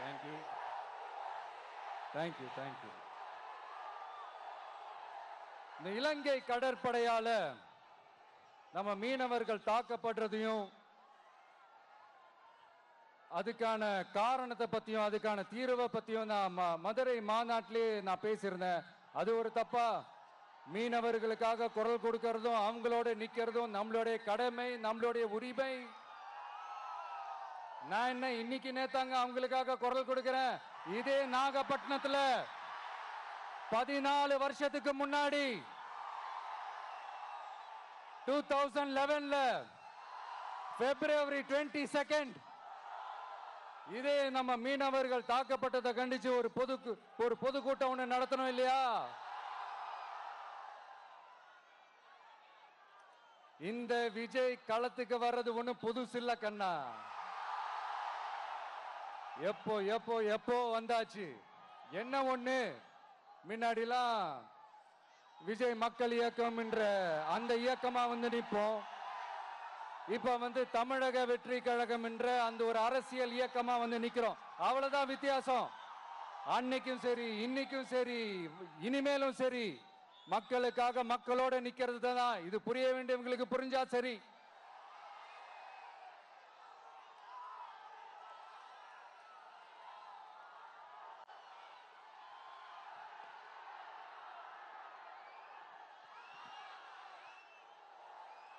Thank you thank you thank you இந்த இலங்கை கடற்படையால நம்ம மீனவர்கள் தாக்கப்படுறதையும் அதுக்கான காரணத்தை பத்தியும் அதுக்கான தீர்வை பத்தியும் நான் மதுரை மாநாட்டிலே நான் பேசியிருந்தேன். அது ஒரு தப்பா? மீனவர்களுக்காக குரல் கொடுக்கறதும் அவங்களோட நிக்கிறதும் நம்மளுடைய கடமை நம்மளுடைய உரிமை. நான் என்ன இன்னைக்கு நேத்தாங்க அவங்களுக்காக குரல் கொடுக்கிறேன்? இதே நாகப்பட்டினத்துல பதினாலு வருஷத்துக்கு முன்னாடி டூ தௌசண்ட் லெவன்ல பிப்ரவரி டுவெண்ட்டி செகண்ட் இதே நம்ம மீனவர்கள் தாக்கப்பட்டதை கண்டிச்சு ஒரு பொது ஒரு பொதுக்கூட்டம் ஒன்று நடத்தணும் இல்லையா? இந்த விஜய் களத்துக்கு வர்றது ஒன்றும் புதுசு இல்லை கண்ணா. எப்போ எப்போ எப்போ வந்தாச்சு? என்ன ஒண்ணு? முன்னாடிலாம் விஜய் மக்கள் இயக்கம் என்ற அந்த இயக்கமா வந்து நிற்போம். இப்ப வந்து தமிழக வெற்றி கழகம் என்ற அந்த ஒரு அரசியல் இயக்கமா வந்து நிக்கிறோம். அவ்வளவுதான் வித்தியாசம். அன்னைக்கும் சரி இன்னைக்கும் சரி இனிமேலும் சரி. மக்களுக்காக மக்களோட நிக்கிறது தான் இது புரிய வேண்டியவங்களுக்கு புரிஞ்சா சரி.